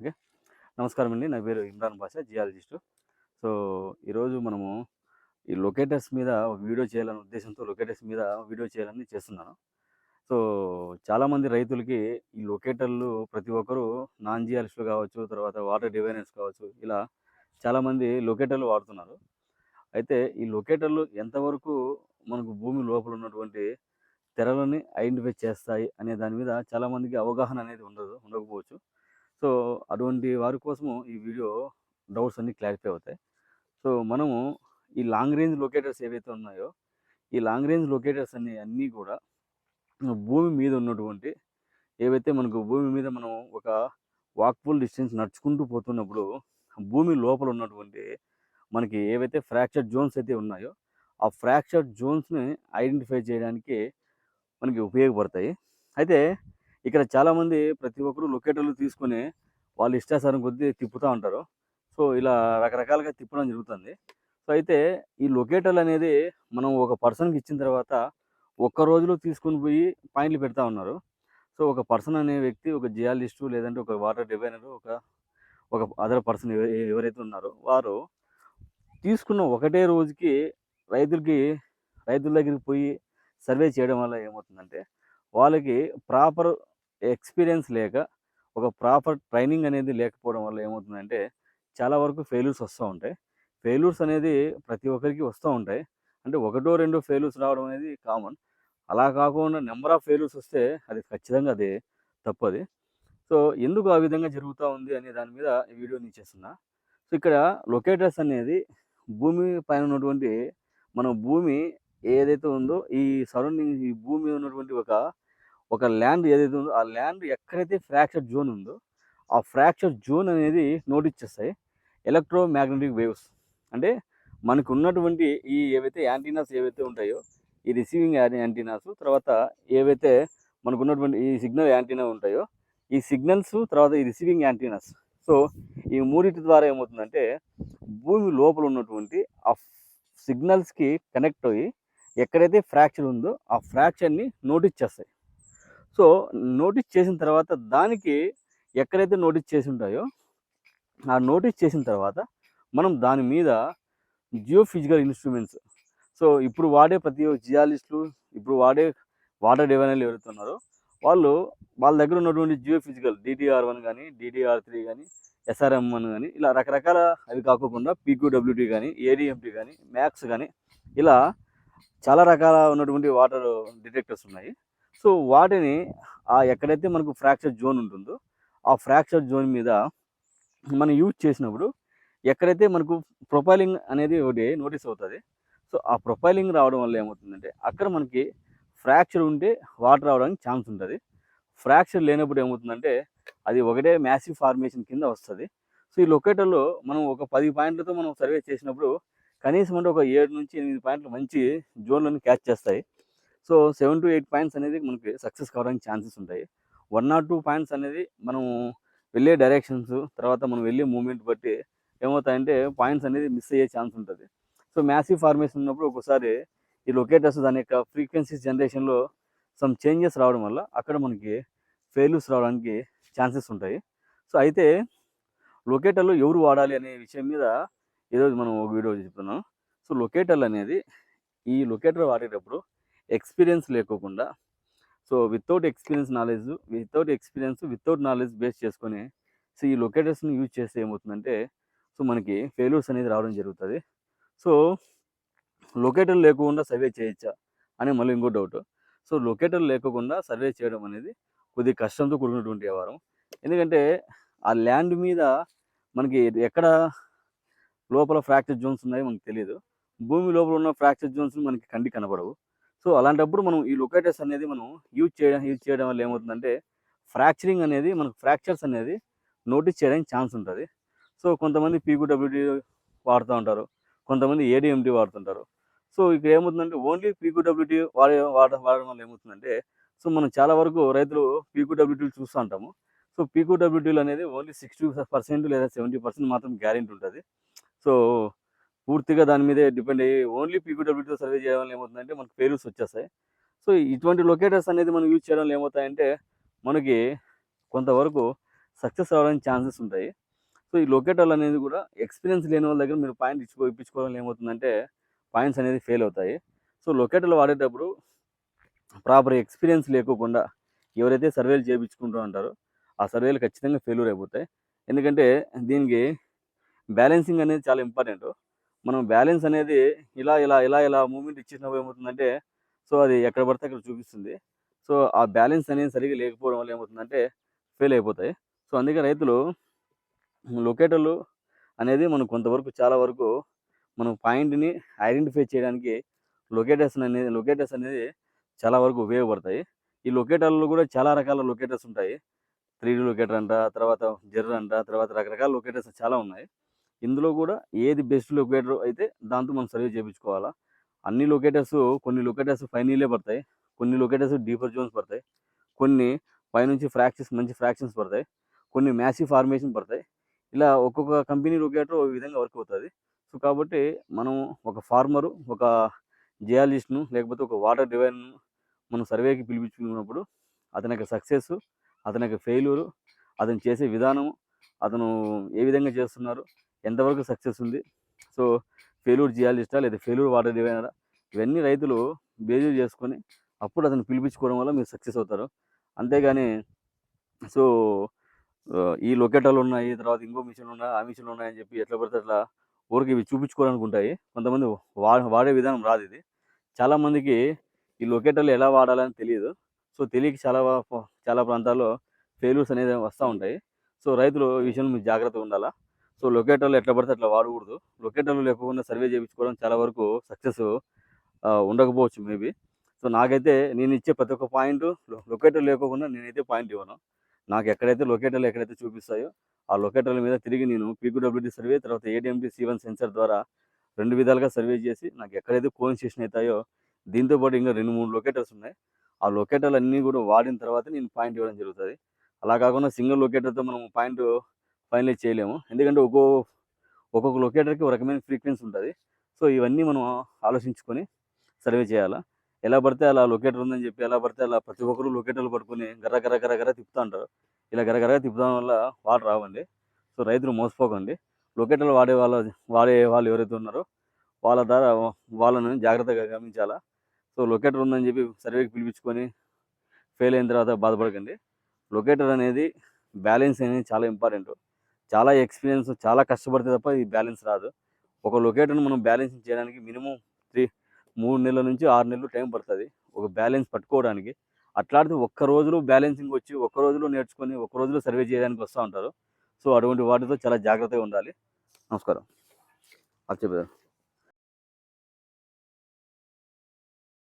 Okay. నమస్కారం అండి నా పేరు ఇమ్రాన్ బాషా జియాలజిస్టు. సో ఈరోజు మనము ఈ లొకేటర్స్ మీద ఒక వీడియో చేయాలనే ఉద్దేశంతో లొకేటర్స్ మీద వీడియో చేయాలని చేస్తున్నాను. సో చాలామంది రైతులకి ఈ లొకేటర్లు ప్రతి ఒక్కరు నాన్ జియాలిస్టులు కావచ్చు తర్వాత వాటర్ డివైనర్స్ కావచ్చు ఇలా చాలామంది లొకేటర్లు వాడుతున్నారు. అయితే ఈ లొకేటర్లు ఎంతవరకు మనకు భూమి లోపల ఉన్నటువంటి తెరలని ఐడెంటిఫై చేస్తాయి అనే దాని మీద చాలామందికి అవగాహన అనేది ఉండదు ఉండకపోవచ్చు. సో అటువంటి వారి కోసము ఈ వీడియో డౌట్స్ అన్నీ క్లారిఫై అవుతాయి. సో మనము ఈ లాంగ్ రేంజ్ లొకేటర్స్ ఏవైతే ఉన్నాయో ఈ లాంగ్ రేంజ్ లొకేటర్స్ అన్ని అన్నీ కూడా భూమి మీద ఉన్నటువంటి ఏవైతే మనకు భూమి మీద మనం ఒక వాక్ఫుల్ డిస్టెన్స్ నడుచుకుంటూ పోతున్నప్పుడు భూమి లోపల ఉన్నటువంటి మనకి ఏవైతే ఫ్రాక్చర్ జోన్స్ అయితే ఉన్నాయో ఆ ఫ్రాక్చర్ జోన్స్ని ఐడెంటిఫై చేయడానికి మనకి ఉపయోగపడతాయి. అయితే ఇక్కడ చాలామంది ప్రతి ఒక్కరు లొకేటర్లు తీసుకొని వాళ్ళు ఇష్టాసారం కొద్దీ తిప్పుతూ ఉంటారు. సో ఇలా రకరకాలుగా తిప్పడం జరుగుతుంది. సో అయితే ఈ లొకేటర్లు అనేది మనం ఒక పర్సన్కి ఇచ్చిన తర్వాత ఒక్క రోజులో తీసుకొని పోయి పాయింట్లు పెడతా ఉన్నారు. సో ఒక పర్సన్ అనే వ్యక్తి ఒక జియాలిస్టు లేదంటే ఒక వాటర్ డివైనర్ ఒక ఒక అదర్ పర్సన్ ఎవరైతే ఉన్నారో వారు తీసుకున్న ఒకటే రోజుకి రైతులకి రైతుల దగ్గరికి పోయి సర్వే చేయడం వల్ల ఏమవుతుందంటే వాళ్ళకి ప్రాపర్ ఎక్స్పీరియన్స్ లేక ఒక ప్రాపర్ ట్రైనింగ్ అనేది లేకపోవడం వల్ల ఏమవుతుందంటే చాలా వరకు ఫెయిల్యూర్స్ వస్తూ ఉంటాయి. ఫెయిల్యూర్స్ అనేది ప్రతి ఒక్కరికి వస్తూ ఉంటాయి. అంటే ఒకటో రెండో ఫెయిల్యూర్స్ రావడం అనేది కామన్. అలా కాకుండా నెంబర్ ఆఫ్ ఫెయిల్యూర్స్ వస్తే అది ఖచ్చితంగా అది తప్పది సో ఎందుకు ఆ విధంగా జరుగుతూ ఉంది అనే దాని మీద ఈ వీడియో నేను చేస్తున్నా. సో ఇక్కడ లొకేటర్స్ అనేది భూమి పైన ఉన్నటువంటి మన భూమి ఏదైతే ఉందో ఈ సరౌండింగ్ ఈ భూమి ఉన్నటువంటి ఒక ఒక ల్యాండ్ ఏదైతే ఉందో ఆ ల్యాండ్ ఎక్కడైతే ఫ్రాక్చర్ జోన్ ఉందో ఆ ఫ్రాక్చర్ జోన్ అనేది నోటీస్ చేస్తాయి. Electro magnetic waves. అంటే మనకు ఉన్నటువంటి ఈ ఏవైతే యాంటీనాస్ ఏవైతే ఉంటాయో ఈ రిసీవింగ్ యాంటీనాస్ తర్వాత ఏవైతే మనకు ఉన్నటువంటి ఈ సిగ్నల్ యాంటీనా ఉంటాయో ఈ సిగ్నల్స్ తర్వాత ఈ రిసీవింగ్ యాంటీనాస్. సో ఈ మూడింటి ద్వారా ఏమవుతుందంటే భూమి లోపల ఉన్నటువంటి ఆ సిగ్నల్స్కి కనెక్ట్ అయ్యి ఎక్కడైతే ఫ్రాక్చర్ ఉందో ఆ ఫ్రాక్చర్ని నోటీస్ చేస్తాయి. సో నోటీస్ చేసిన తర్వాత దానికి ఎక్కడైతే నోటీస్ చేసి ఉంటాయో ఆ నోటీస్ చేసిన తర్వాత మనం దాని మీద జియో ఫిజికల్ ఇన్స్ట్రుమెంట్స్ సో ఇప్పుడు వాడే ప్రతి జియాలిస్టులు ఇప్పుడు వాడే వాటర్ డివైనర్లు ఎవరైతే వాళ్ళు వాళ్ళ దగ్గర ఉన్నటువంటి జియో ఫిజికల్ డిటిఆర్ వన్ కానీ డిటిఆర్ త్రీ కానీ ఎస్ఆర్ఎం వన్ కానీ ఇలా రకరకాల అవి కాకుండా పీక్యూడబ్ల్యూటీ కానీ ఏడిఎంటీ కానీ మ్యాక్స్ కానీ ఇలా చాలా రకాల ఉన్నటువంటి వాటర్ డిటెక్టర్స్ ఉన్నాయి. సో వాటిని ఆ ఎక్కడైతే మనకు ఫ్రాక్చర్ జోన్ ఉంటుందో ఆ ఫ్రాక్చర్ జోన్ మీద మనం యూజ్ చేసినప్పుడు ఎక్కడైతే మనకు ప్రొఫైలింగ్ అనేది ఒకటి నోటీస్ అవుతుంది సో ఆ ప్రొఫైలింగ్ రావడం వల్ల ఏమవుతుందంటే అక్కడ మనకి ఫ్రాక్చర్ ఉంటే వాటర్ రావడానికి ఛాన్స్ ఉంటుంది. ఫ్రాక్చర్ లేనప్పుడు ఏమవుతుందంటే అది ఒకటే మ్యాసివ్ ఫార్మేషన్ కింద వస్తుంది. సో ఈ లొకేటర్లో మనం ఒక పది పాయింట్లతో మనం సర్వే చేసినప్పుడు కనీసం అంటే ఒక ఏడు నుంచి ఎనిమిది పాయింట్లు మంచి జోన్లను క్యాచ్ చేస్తాయి. So seven to eight points అనేది మనకి సక్సెస్ కావడానికి ఛాన్సెస్ ఉంటాయి. వన్ నాట్ టూ పాయింట్స్ అనేది మనం వెళ్ళే డైరెక్షన్స్ తర్వాత మనం వెళ్ళే మూమెంట్ బట్టి ఏమవుతాయంటే పాయింట్స్ అనేది మిస్ అయ్యే ఛాన్స్ ఉంటుంది. సో మ్యాసివ్ ఫార్మేషన్ ఉన్నప్పుడు ఒకసారి ఈ లొకేటర్స్ దాని యొక్క ఫ్రీక్వెన్సీస్ జనరేషన్లో సమ్ చేంజెస్ రావడం వల్ల అక్కడ మనకి ఫెయిల్యూస్ రావడానికి ఛాన్సెస్ ఉంటాయి. సో అయితే లొకేటర్లు ఎవరు వాడాలి అనే విషయం మీద ఈరోజు మనం ఒక వీడియో చెప్తున్నాం. సో లొకేటర్లు అనేది ఈ లొకేటర్ వాడేటప్పుడు ఎక్స్పీరియన్స్ లేకోకుండా so without experience knowledge without experience without knowledge base చేసుకొని సో ఈ లొకేటర్స్ని యూజ్ చేస్తే ఏమవుతుందంటే సో మనకి ఫెయిల్యూర్స్ అనేది రావడం జరుగుతుంది. సో లొకేటర్ లేకుండా సర్వే చేయొచ్చా అని మళ్ళీ ఇంకో డౌట్. సో లొకేటర్ లేకుండా సర్వే చేయడం అనేది కొద్ది కష్టంతో కూడుకున్నటువంటి వ్యవహారం. ఎందుకంటే ఆ ల్యాండ్ మీద మనకి ఎక్కడ లోపల ఫ్రాక్చర్ జోన్స్ ఉన్నాయో మనకు తెలియదు భూమి లోపల ఉన్న ఫ్రాక్చర్ జోన్స్ మనకి కంటి కనపడవు సో అలాంటప్పుడు మనం ఈ లొకేటర్స్ అనేది మనం యూజ్ చేయడం యూజ్ చేయడం వల్ల ఏమవుతుందంటే ఫ్రాక్చరింగ్ అనేది మనకు ఫ్రాక్చర్స్ అనేది నోటీస్ చేయడానికి ఛాన్స్ ఉంటుంది. సో కొంతమంది పీక్యూడబ్ల్యూడి వాడుతూ ఉంటారు. కొంతమంది ఏడిఎండి వాడుతుంటారు. సో ఇక్కడ ఏమవుతుందంటే ఓన్లీ పీక్యూడబ్ల్యూటీ వాడే వాడ వాడడం వల్ల ఏమవుతుందంటే సో మనం చాలా వరకు రైతులు పీక్యూడబ్ల్యూటీలు చూస్తూ ఉంటాము. సో పీక్యూడబ్ల్యూటీలు అనేది ఓన్లీ సిక్స్టీ పర్సెంట్ లేదా సెవెంటీ పర్సెంట్ మాత్రం గ్యారెంటీ ఉంటుంది. సో పూర్తిగా దాని మీదే డిపెండ్ అయ్యి ఓన్లీ పీక్యూడబ్ల్యూటీతో సర్వే చేయడం వల్ల ఏమవుతుందంటే మనకు ఫెయిల్యూర్స్ వచ్చేస్తాయి. సో ఇటువంటి లొకేటర్స్ అనేది మనం యూజ్ చేయడం వల్ల ఏమవుతాయంటే మనకి కొంతవరకు సక్సెస్ అవ్వడానికి ఛాన్సెస్ ఉంటాయి. సో ఈ లొకేటర్లు అనేది కూడా ఎక్స్పీరియన్స్ లేని వాళ్ళ దగ్గర మీరు పాయింట్ ఇచ్చుకో ఇప్పించుకోవడం ఏమవుతుందంటే పాయింట్స్ అనేది ఫెయిల్ అవుతాయి. సో లొకేటర్లు వాడేటప్పుడు ప్రాపర్ ఎక్స్పీరియన్స్ లేకోకుండా ఎవరైతే సర్వేలు చేయించుకుంటూ ఉంటారో ఆ సర్వేలు ఖచ్చితంగా ఫెయిల్యూర్ అయిపోతాయి. ఎందుకంటే దీనికి బ్యాలెన్సింగ్ అనేది చాలా ఇంపార్టెంట్. మనం బ్యాలెన్స్ అనేది ఇలా ఇలా ఇలా ఇలా మూమెంట్ ఇచ్చేసినప్పుడు ఏమవుతుందంటే సో అది ఎక్కడ పడితే అక్కడ చూపిస్తుంది. సో ఆ బ్యాలెన్స్ అనేది సరిగ్గా లేకపోవడం వల్ల ఏమవుతుందంటే ఫెయిల్ అయిపోతాయి. సో అందుకే రైతులు లొకేటర్లు అనేది మనం కొంతవరకు చాలా వరకు మనం పాయింట్ని ఐడెంటిఫై చేయడానికి లొకేటర్స్ అనేది లొకేటర్స్ అనేది చాలా వరకు ఉపయోగపడతాయి. ఈ లొకేటర్లు కూడా చాలా రకాల లొకేటర్స్ ఉంటాయి. త్రీ డీ లొకేటర్ అంట తర్వాత జెర్ర అంట తర్వాత రకరకాల లొకేటర్స్ చాలా ఉన్నాయి. ఇందులో కూడా ఏది బెస్ట్ లొకేటర్ అయితే దాంతో మనం సర్వే చేయించుకోవాలా అన్ని లొకేటర్స్ కొన్ని లొకేటర్స్ ఫైనలే పడతాయి కొన్ని లొకేటర్స్ డీపర్ జోన్స్ పడతాయి కొన్ని పైనుంచి ఫ్రాక్షన్స్ మంచి ఫ్రాక్షన్స్ పడతాయి కొన్ని మ్యాసివ్ ఫార్మేషన్ పడతాయి. ఇలా ఒక్కొక్క కంపెనీ లొకేటర్ ఒక విధంగా వర్క్ అవుతుంది. సో కాబట్టి మనం ఒక ఫార్మరు ఒక జియాలజిస్ట్ను లేకపోతే ఒక వాటర్ డివైన్ను మనం సర్వేకి పిలిపించుకున్నప్పుడు అతని యొక్క సక్సెస్ అతని యొక్క ఫెయిల్యూరు అతను చేసే విధానం అతను ఏ విధంగా చేస్తున్నారు ఎంతవరకు సక్సెస్ ఉంది? సో ఫెయిల్యూర్ జియాలజిస్టా లేదా ఫెయిల్యూర్ వాటర్ డివైనరా? ఇవన్నీ రైతులు బేజీ చేసుకొని అప్పుడు అతను పిలిపించుకోవడం వల్ల మీరు సక్సెస్ అవుతారు. అంతేగాని సో ఈ లొకేటర్లు ఉన్నాయి తర్వాత ఇంకో మిషన్లు ఉన్నాయి ఆ మిషన్లు ఉన్నాయని చెప్పి ఎట్లా పడితే అట్లా ఊరికి ఇవి చూపించుకోవడానికి ఉంటాయి కొంతమంది వా వాడే విధానం రాదు ఇది. చాలామందికి ఈ లొకేటర్లు ఎలా వాడాలని తెలియదు. సో తెలియక చాలా చాలా ప్రాంతాల్లో ఫెయిల్యూర్స్ అనేది వస్తూ ఉంటాయి. సో రైతులు ఈ విషయంలో మీరు జాగ్రత్తగా ఉండాలా? సో లొకేటర్లు ఎట్లా పడితే అట్లా వాడకూడదు. లొకేటర్లు లేకుండా సర్వే చేయించుకోవడం చాలా వరకు సక్సెస్ ఉండకపోవచ్చు మేబీ. సో నాకైతే నేను ఇచ్చే ప్రతి ఒక్క పాయింట్ లొకేటర్ లేకోకుండా నేనైతే పాయింట్ ఇవ్వను. నాకు ఎక్కడైతే లొకేటర్లు ఎక్కడైతే చూపిస్తాయో ఆ లొకేటర్ల మీద తిరిగి నేను పీక్యూడబ్ల్యూడి సర్వే తర్వాత ఏడిఎంపీ సీవన్ సెన్సర్ ద్వారా రెండు విధాలుగా సర్వే చేసి నాకు ఎక్కడైతే కోయిన్స్టేషన్ అవుతాయో దీంతో పాటు ఇంకా రెండు మూడు లొకేటర్స్ ఉన్నాయి. ఆ లొకేటర్లు అన్నీ కూడా వాడిన తర్వాత నేను పాయింట్ ఇవ్వడం జరుగుతుంది. అలా కాకుండా సింగిల్ లొకేటర్తో మనం పాయింట్ ఫైనలైజ్ చేయలేము. ఎందుకంటే ఒక్కో ఒక్కొక్క లొకేటర్కి ఒక రకమైన ఫ్రీక్వెన్సీ ఉంటుంది. సో ఇవన్నీ మనం ఆలోచించుకొని సర్వే చేయాలా. ఎలా పడితే అలా లొకేటర్ ఉందని చెప్పి ఎలా పడితే అలా ప్రతి ఒక్కరు లొకేటర్లు పట్టుకొని గర్ర గర్ర గర్ర గర్ర తిప్పుతూ ఉంటారు. ఇలా గర్ర గర్ర తిప్పడం వల్ల వాటర్ రావండి. సో రైతులు మోసపోకండి. లొకేటర్లు వాడే వాళ్ళ వాడే వాళ్ళు ఎవరైతే ఉన్నారో వాళ్ళ ద్వారా వాళ్ళని జాగ్రత్తగా గమనించాలా. సో లొకేటర్ ఉందని చెప్పి సర్వేకి పిలిపించుకొని ఫెయిల్ అయిన తర్వాత బాధపడకండి. లొకేటర్ అనేది బ్యాలెన్స్ అనేది చాలా ఇంపార్టెంట్. చాలా ఎక్స్పీరియన్స్ చాలా కష్టపడితే తప్ప ఈ బ్యాలెన్స్ రాదు. ఒక లొకేటర్ని మనం బ్యాలెన్స్ చేయడానికి మినిమం త్రీ మూడు నెలల నుంచి ఆరు నెలలు టైం పడుతుంది. ఒక బ్యాలెన్స్ పట్టుకోవడానికి. అట్లాంటిది ఒక్క రోజులో బ్యాలెన్సింగ్ వచ్చి ఒక్క రోజులో నేర్చుకొని ఒక్క రోజులో సర్వే చేయడానికి వస్తూ ఉంటారు. సో అటువంటి వాటితో చాలా జాగ్రత్తగా ఉండాలి. నమస్కారం. అది చెప్పేదారు